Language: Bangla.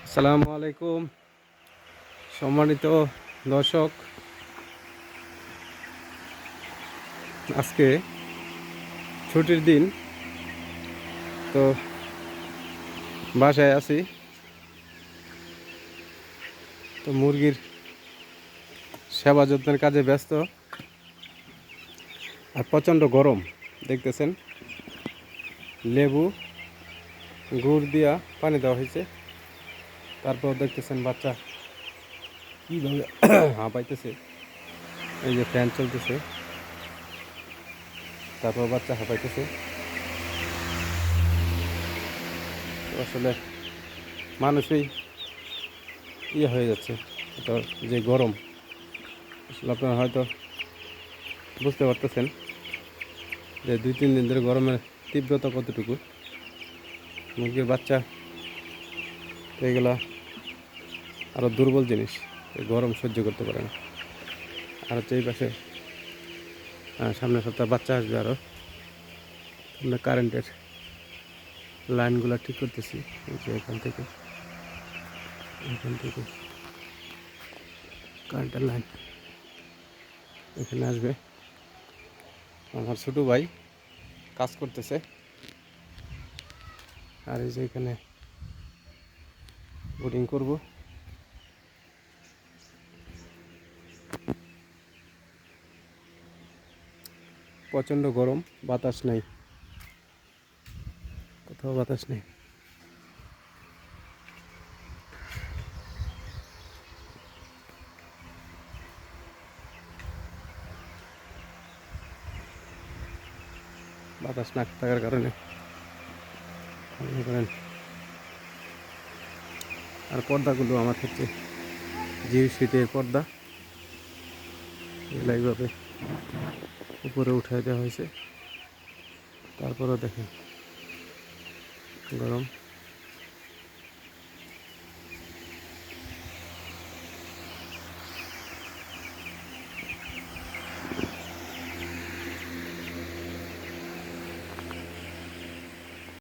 আসসালামু আলাইকুম। সম্মানিত দর্শক, আজকে ছুটির দিন, তো বাসায় আছি। তো মুরগির সেবা যত্নের কাজে ব্যস্ত আর প্রচণ্ড গরম, দেখতেছেন। লেবু, গুড় দিয়া পানি দেওয়া হয়েছে। তারপর দেখতেছেন বাচ্চা কীভাবে হাঁপাইতেছে। এই যে ফ্যান চলতেছে। তারপর বাচ্চা হাঁপাইতেছে। আসলে মানুষই ইয়ে হয়ে যাচ্ছে। এটা যে গরম, আসলে আপনারা হয়তো বুঝতে পারতেছেন যে দুই, তিন দিন ধরে গরমের তীব্রতা কতটুকু। মুরগির বাচ্চা, তো এগুলা আরও দুর্বল জিনিস গরম সহ্য করতে পারে না। আর হচ্ছে এই পাশে সামনের সপ্তাহে বাচ্চা আসবে আরও আমরা কারেন্টের লাইনগুলো ঠিক করতেছি, এই যে এখান থেকে এখান থেকে কারেন্টের লাইন এখানে আসবে। আমার ছোটো ভাই কাজ করতেছে। আর এই যে এখানে বোটিং করব। প্রচণ্ড গরম, বাতাস নেই। কোথাও বাতাস নেই। বাতাস না থাকার কারণে। আর পর্দাগুলো আমার হচ্ছে জিও শীতের পর্দা। এইভাবে উপরে উঠাই দেওয়া হয়েছে। তারপরও দেখেন গরম।